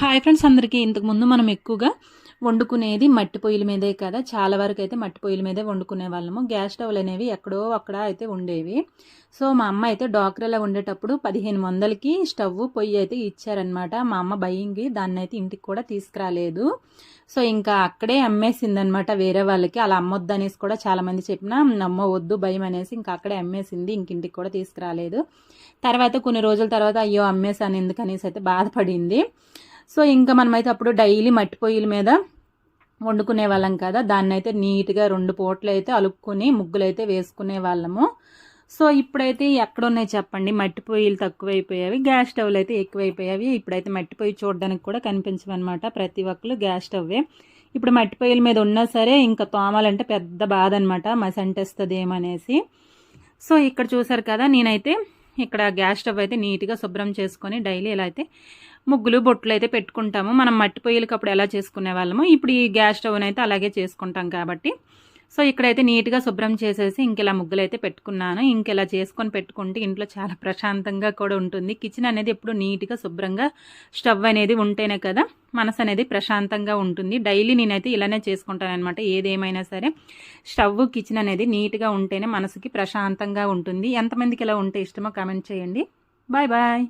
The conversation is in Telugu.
హాయ్ ఫ్రెండ్స్ అందరికీ. ఇంతకు ముందు మనం ఎక్కువగా వండుకునేది మట్టి పొయ్యిల మీదే కదా. చాలా వరకు అయితే మట్టి పొయ్యిల మీదే వండుకునే వాళ్ళము. గ్యాస్ స్టవ్లు అనేవి ఎక్కడో అక్కడ అయితే ఉండేవి. సో మా అమ్మ అయితే డాక్టర్లో ఉండేటప్పుడు పదిహేను వందలకి స్టవ్ పొయ్యి అయితే ఇచ్చారనమాట మా అమ్మ భయంకి దాన్ని అయితే ఇంటికి కూడా తీసుకురాలేదు. సో ఇంకా అక్కడే అమ్మేసింది వేరే వాళ్ళకి. అలా అమ్మొద్దు అనేసి కూడా చాలామంది చెప్పిన అమ్మ వద్దు భయం అనేసి ఇంకా అక్కడే అమ్మేసింది ఇంక ఇంటికి కూడా తీసుకురాలేదు. తర్వాత కొన్ని రోజుల తర్వాత అయ్యో అమ్మేసాను ఎందుకనేసి అయితే బాధపడింది. సో ఇంకా మనమైతే అప్పుడు డైలీ మట్టి పొయ్యిల మీద వండుకునే వాళ్ళం కదా. దాన్ని అయితే నీట్గా రెండు పూటలు అయితే అలుపుకొని ముగ్గులు అయితే వేసుకునే వాళ్ళము. సో ఇప్పుడైతే ఎక్కడున్నాయి చెప్పండి? మట్టి పొయ్యిలు తక్కువైపోయావి గ్యాస్ స్టవ్లు అయితే ఎక్కువైపోయావి. ఇప్పుడైతే మట్టి పొయ్యి చూడడానికి కూడా కనిపించవన్నమాట ప్రతి ఒక్కరు గ్యాస్ స్టవ్వే. ఇప్పుడు మట్టి పొయ్యిల మీద ఉన్నా సరే ఇంకా తోమాలంటే పెద్ద బాధ అనమాట మసి ఏమనేసి సో ఇక్కడ చూసారు కదా నేనైతే ఇక్కడ గ్యాస్ స్టవ్ అయితే నీట్గా శుభ్రం చేసుకొని డైలీ ఇలా అయితే ముగ్గులు బొట్లు అయితే పెట్టుకుంటాము. మనం మట్టి పొయ్యిలకి అప్పుడు ఎలా చేసుకునే వాళ్ళము ఇప్పుడు ఈ గ్యాస్ స్టవ్ అయితే అలాగే చేసుకుంటాం కాబట్టి సో ఇక్కడైతే నీట్గా శుభ్రం చేసేసి ఇంకెలా ముగ్గులు అయితే పెట్టుకున్నాను. ఇంకెలా చేసుకొని పెట్టుకుంటే ఇంట్లో చాలా ప్రశాంతంగా కూడా ఉంటుంది. కిచెన్ అనేది ఎప్పుడు నీట్గా శుభ్రంగా స్టవ్ అనేది ఉంటేనే కదా మనసు అనేది ప్రశాంతంగా ఉంటుంది. డైలీ నేనైతే ఇలానే చేసుకుంటానమాట ఏదేమైనా సరే స్టవ్ కిచెన్ అనేది నీట్గా ఉంటేనే మనసుకి ప్రశాంతంగా ఉంటుంది. ఎంతమందికి ఇలా ఉంటే ఇష్టమో కామెంట్ చేయండి. Bye bye.